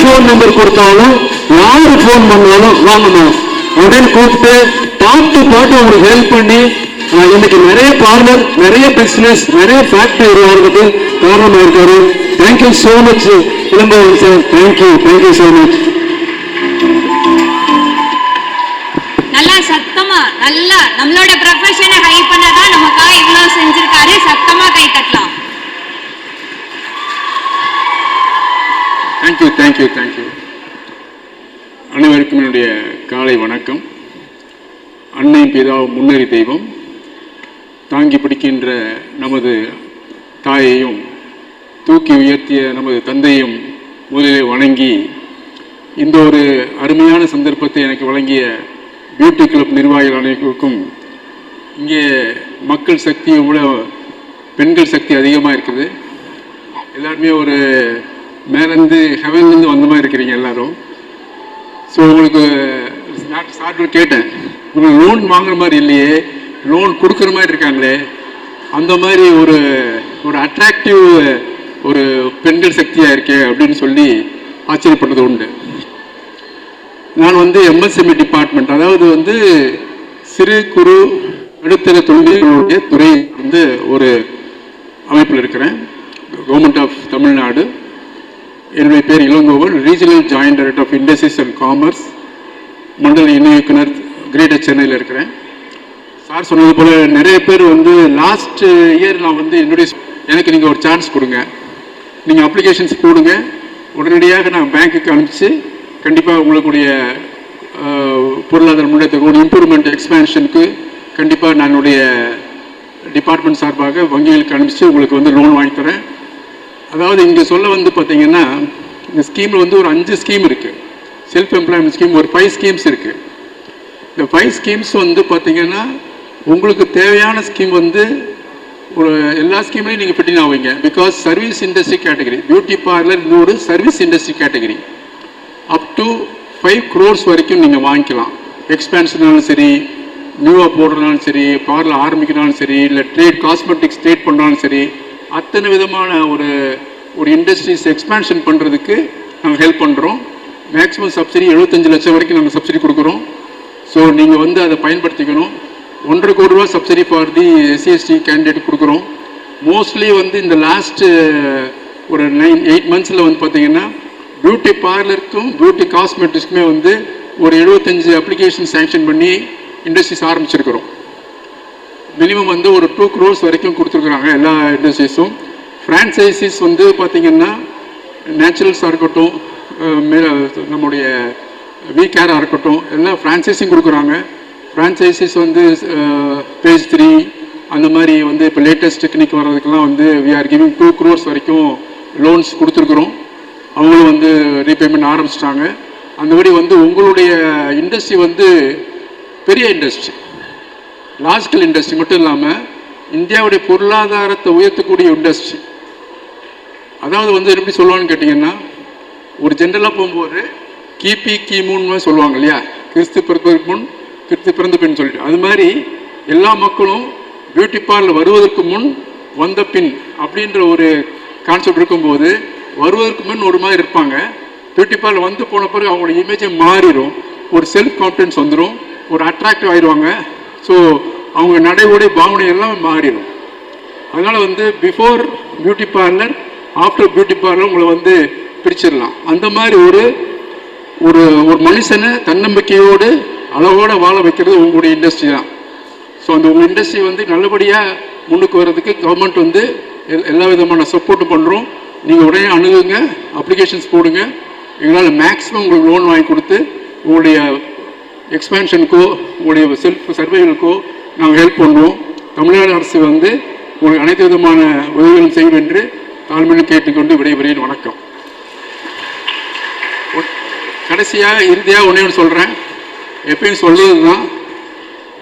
Phone number கொடுத்தாலும் யாரு phone பண்ணாலும் வாங்கணும். உடனே கூப்பிட்டு பாட்டு பாட்டு உங்களுக்கு ஹெல்ப் பண்ணி இன்னைக்கு நிறைய பார்லர் நிறைய பிசினஸ் நிறைய ஃபேக்டரி உருவாகிறதுக்கு காரணமா இருக்காரு thank you so much Ilambavan sir thank you thank you so much நல்லா சத்தமா நல்லா நம்மளோட ப்ரொஃபஷனை ஹை பண்ணதான் நமக்காக இவ்வளவு செஞ்சிருக்காரு. சத்தமா கை தட்டலாம். தேங்க்யூ தேங்க்யூ தேங்க்யூ அனைவருக்கும் என்னுடைய காலை வணக்கம். அன்னை பிதா முன்னேறி தெய்வம் தாங்கி பிடிக்கின்ற நமது தாயையும் தூக்கி உயர்த்திய நமது தந்தையும் முதலிலே வணங்கி இந்த ஒரு அருமையான சந்தர்ப்பத்தை எனக்கு வழங்கிய பியூட்டி கிளப் நிர்வாகிகள் அனைவருக்கும் இங்கே மக்கள் சக்தியை விட பெண்கள் சக்தி அதிகமாக இருக்குது. எல்லாருமே ஒரு மேலேருந்து ஹெவன்லேருந்து வந்த மாதிரி இருக்கிறீங்க எல்லாரும். ஸோ உங்களுக்கு சார்ட்டு கேட்டேன். உங்களுக்கு லோன் வாங்குற மாதிரி இல்லையே. லோன் கொடுக்குற மாதிரி இருக்காங்களே. அந்த மாதிரி ஒரு ஒரு அட்ராக்டிவ் ஒரு பெண்கள் சக்தியாக இருக்கே அப்படின்னு சொல்லி ஆச்சரியப்பட்டது உண்டு. நான் வந்து எம்எஸ்எம்இ டிபார்ட்மெண்ட் அதாவது வந்து சிறு குறு நடுத்தர தொழில்களுடைய துறை வந்து ஒரு அமைப்பில் இருக்கிறேன். கவர்மெண்ட் ஆஃப் தமிழ்நாடு என்னுடைய பேர் Elangovan regional joint director of industries and commerce மண்டல இணை இயக்குனர் கிரேட்டர் சென்னையில் இருக்கிறேன். சார் சொன்னது போல் நிறைய பேர் வந்து லாஸ்ட் இயர் நான் வந்து என்னுடைய எனக்கு நீங்கள் ஒரு சான்ஸ் கொடுங்க. நீங்கள் அப்ளிகேஷன்ஸ் போடுங்க. உடனடியாக நான் பேங்க்குக்கு அனுப்பிச்சு கண்டிப்பாக உங்களுடைய பொருளாதார முன்னேற்றத்தோட இம்ப்ரூவ்மெண்ட் எக்ஸ்பேன்ஷனுக்கு கண்டிப்பாக நான் என்னுடைய டிபார்ட்மெண்ட் சார்பாக வங்கிகளுக்கு அனுப்பிச்சு உங்களுக்கு வந்து லோன் வாங்கி தரேன். அதாவது இங்கே சொல்ல வந்து பார்த்தீங்கன்னா இந்த ஸ்கீமில் வந்து ஒரு அஞ்சு ஸ்கீம் இருக்குது செல்ஃப் எம்ப்ளாய்மெண்ட் ஸ்கீம் ஒரு ஃபைவ் ஸ்கீம்ஸ் இருக்குது இந்த ஃபைவ் ஸ்கீம்ஸ் வந்து பார்த்தீங்கன்னா உங்களுக்கு தேவையான ஸ்கீம் வந்து ஒரு எல்லா ஸ்கீம்லையும் நீங்கள் ஃபிட்டின் ஆவீங்க. Because service industry category beauty parlour இது ஒரு service industry category up to five crores வரைக்கும் நீங்கள் வாங்கிக்கலாம். எக்ஸ்பேன்ஷனாலும் சரி நியூவாக போடுறதுனாலும் சரி பார்லர் ஆரம்பிக்கிறனாலும் சரி இல்லை ட்ரேட் காஸ்மெட்டிக்ஸ் ட்ரேட் பண்ணாலும் சரி அத்தனை விதமான ஒரு ஒரு இண்டஸ்ட்ரீஸ் எக்ஸ்பேன்ஷன் பண்ணுறதுக்கு நாங்கள் ஹெல்ப் பண்ணுறோம் மேக்ஸிமம் சப்சிடி எழுபத்தஞ்சு லட்சம் வரைக்கும் நாங்கள் சப்சிடி கொடுக்குறோம். ஸோ நீங்கள் வந்து அதை பயன்படுத்திக்கணும். ஒன்றரை கோடி ரூபா subsidy for the SCST candidate கொடுக்குறோம். மோஸ்ட்லி வந்து இந்த லாஸ்ட்டு ஒரு நைன் எயிட் மந்த்ஸில் வந்து பார்த்தீங்கன்னா பியூட்டி பார்லருக்கும் பியூட்டி காஸ்மெட்டிக்ஸ்க்குமே வந்து ஒரு எழுபத்தஞ்சு அப்ளிகேஷன் சேங்ஷன் பண்ணி இண்டஸ்ட்ரீஸ் ஆரம்பிச்சிருக்கிறோம். மினிமம் வந்து ஒரு டூ க்ரோர்ஸ் வரைக்கும் கொடுத்துருக்குறாங்க எல்லா இண்டஸ்ட்ரீஸும் ஃப்ரான்ச்சைசிஸ் வந்து பார்த்திங்கன்னா நேச்சுரல்ஸாக இருக்கட்டும் நம்முடைய வி கேராக இருக்கட்டும் எல்லாம் ஃப்ரான்ச்சைஸிங் கொடுக்குறாங்க. ஃப்ரான்ச்சைசிஸ் வந்து பேஜ் த்ரீ அந்த மாதிரி வந்து இப்போ லேட்டஸ்ட் டெக்னிக் வர்றதுக்கெல்லாம் வந்து we are giving two crores வரைக்கும் லோன்ஸ் கொடுத்துருக்குறோம். அவங்களும் வந்து ரீபேமெண்ட் ஆரம்பிச்சிட்டாங்க. அந்தபடி வந்து உங்களுடைய இண்டஸ்ட்ரி வந்து பெரிய இண்டஸ்ட்ரி லாஜிக்கல் இண்டஸ்ட்ரி மட்டும் இல்லாமல் இந்தியாவுடைய பொருளாதாரத்தை உயர்த்தக்கூடிய இண்டஸ்ட்ரி. அதாவது வந்து எப்படி சொல்லுவான்னு கேட்டிங்கன்னா ஒரு ஜென்ரலாக போகும்போது கிபி கிமுன்னு சொல்லுவாங்க இல்லையா? கிறிஸ்து பிறப்பதற்கு முன் கிறிஸ்து பிறந்த பின் சொல்லிட்டு. அது மாதிரி எல்லா மக்களும் பியூட்டி பார்லர் வருவதற்கு முன் வந்த பின் அப்படின்ற ஒரு கான்செப்ட் இருக்கும்போது வருவதற்கு முன் ஒரு மாதிரி இருப்பாங்க. பியூட்டி பார்லர் வந்து போன பிறகு அவங்களோட இமேஜை மாறிடும். ஒரு செல்ஃப் கான்ஃபிடன்ஸ் வந்துடும் ஒரு அட்ராக்டிவ் ஆயிடுவாங்க. ஸோ அவங்க நடைமுறை பாவனை எல்லாம் மாறிடும். அதனால் வந்து before beauty parlour after beauty parlour உங்களை வந்து பிரிச்சிடலாம். அந்த மாதிரி ஒரு ஒரு ஒரு மனுஷனை தன்னம்பிக்கையோடு அளவோடு வாழ வைக்கிறது உங்களுடைய இண்டஸ்ட்ரி தான். ஸோ அந்த உங்கள் இண்டஸ்ட்ரி வந்து நல்லபடியாக முன்னுக்கு வர்றதுக்கு கவர்மெண்ட் வந்து எல்- எல்லா விதமான சப்போர்ட்டும் பண்ணுறோம் நீங்கள் உடனே அணுகுங்க அப்ளிகேஷன்ஸ் போடுங்க. எங்களால் மேக்ஸிமம் உங்களுக்கு லோன் வாங்கி கொடுத்து உங்களுடைய எக்ஸ்பேன்ஷனுக்கோ உங்களுடைய செல்ஃப் சர்வைகளுக்கோ நாங்கள் ஹெல்ப் பண்ணுவோம் தமிழ்நாடு அரசு வந்து உங்களுக்கு அனைத்து விதமான உதவிகளும் செய்யும் என்று தாழ்மையுடன் கேட்டுக்கொண்டு விடைபெறுகிறேன். வணக்கம். கடைசியாக இறுதியாக ஒன்றே ஒன்று சொல்கிறேன் எப்பயும் சொல்கிறது தான்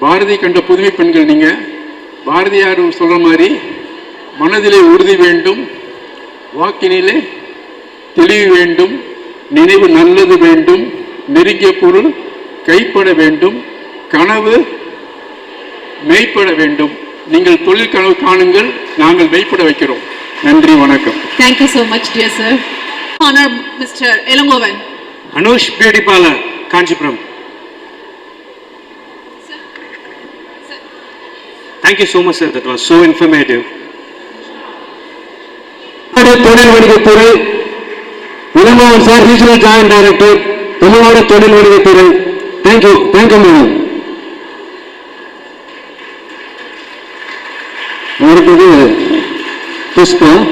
பாரதி கண்ட புதுமை பெண்கள் நீங்கள் பாரதியார் சொல்கிற மாதிரி மனதிலே உறுதி வேண்டும் வாக்கினிலே தெளிவு வேண்டும் நினைவு நல்லது வேண்டும் நெருங்கிய பொருள் கைப்பட வேண்டும் கனவு மெய்ப்பட வேண்டும் நீங்கள் தொழில் கனவு காணுங்கள் நாங்கள் மெய்ப்பட வைக்கிறோம் நன்றி வணக்கம் Thank you so much, dear sir. honor Mr. Elangovan. Anush beauty parlour Kanchipuram thank you so much sir that was so informative தொழில் வணிகத்துறை Elamohan sir regional joint director Tamil Nadu தொழில் வணிகத்துறை தேங்க்யூ தேங்க்யூ மேடம் அடுத்தது புஷ்பம்